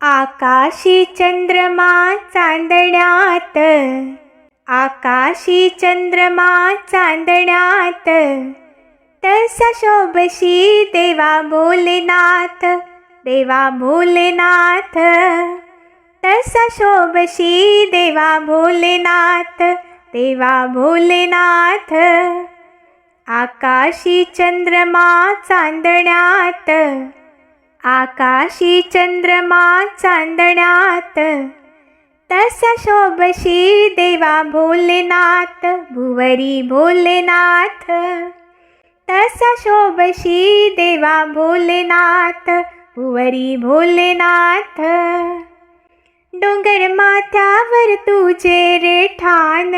आकाशी चंद्रमा चांदण्यात. आकाशी चंद्रमा चांदण्यात. तसा शोभशी देवा भोलेनाथ देवा भोलेनाथ. तसा शोभशी देवा भोलेनाथ देवा भोलेनाथ. आकाशी चंद्रमा चांदण्यात. आकाशी चंद्रमा चांदण्यात तसा शोभशी देवा भोलेनाथ भुवरी भोलेनाथ. तसा शोभशी देवा भोलेनाथ भुवरी भोलेनाथ. डोंगर माथ्यावर तुझे रेठान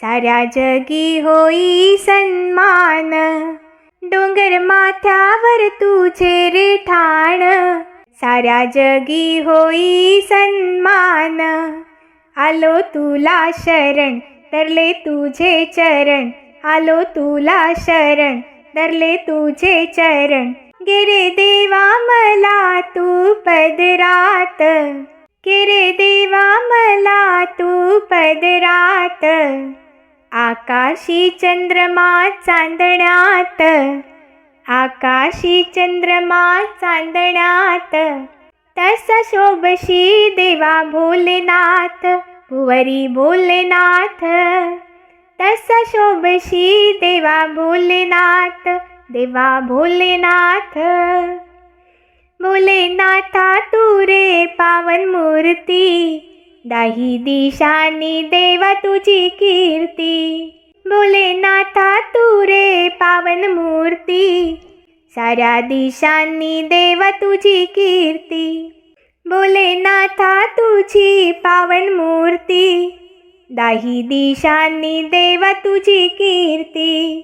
साऱ्या जगी होई सन्मान. डोंगर माथ्यावर तुझे रे ठाण साऱ्या जगी होई सन्मान. आलो तुला शरण धरले तुझे चरण. आलो तुला शरण धरले तुझे चरण. गेरे देवा मला तू पदरात. गेरे देवा मला तू पदरात. आकाशी चंद्रमा चांदण्यात आकाशी चंद्रमा चांदण्यात तसा शोभशी देवा भोलेनाथ भुवरी भोलेनाथ तसा शोभशी देवा भोलेनाथ देवा भोलेनाथ. भोलेनाथा तू रे पावन मूर्ती दाही दिशानी देवा तुझी कीर्ती. भोलेनाथा तू रे पावन मूर्ती. साऱ्या दिशांनी देवा तुझी कीर्ती. भोलेनाथा तुझी पावन मूर्ती. दाही दिशांनी देवा तुझी कीर्ती.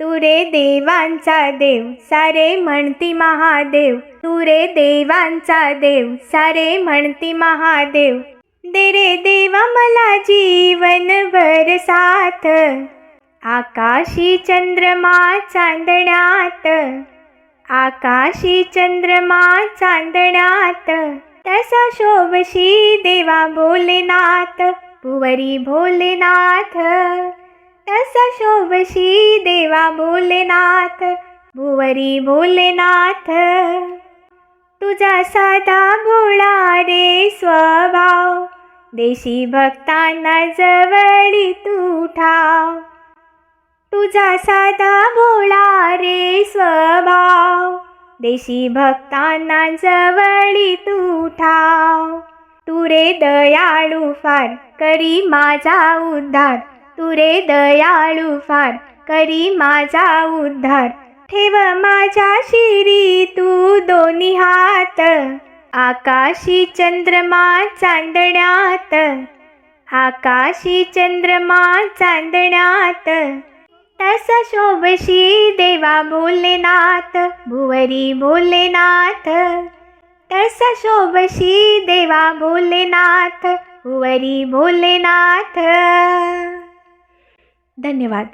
तुरे देवांचा देव सारे म्हणती महादेव. तुरे देवांचा देव सारे म्हणती महादेव. दे रे देवा मला जीवन भर साथ. आकाशी चंद्रमा चांदण्यात. आकाशी चंद्रमा चांदण्यात. तसा शोभशी देवा भोलेनाथ भुवरी भोलेनाथ. तसा शोभशी देवा भोलेनाथ भुवरी भोलेनाथ. तुझा साधा भोळा रे स्वभाव. देशी भक्तांना जवळी तू ठाव. तुझा साधा भोळा रे स्वभाव. देशी भक्तांना जवळी तू ठाव. तू रे दयाळू फार करी माझा उद्धार. तू रे दयाळू फार करी माझा उद्धार. ठेव माझ्या शिरी तू दोन्ही हात. आकाशी चंद्रमा चांदण्यात. आकाशी चंद्रमा चांदण्यात. तसा शोभशी देवा भोलेनाथ भुवरी भोलेनाथ. तसा शोभशी देवा भोलेनाथ भुवरी भोलेनाथ. धन्यवाद.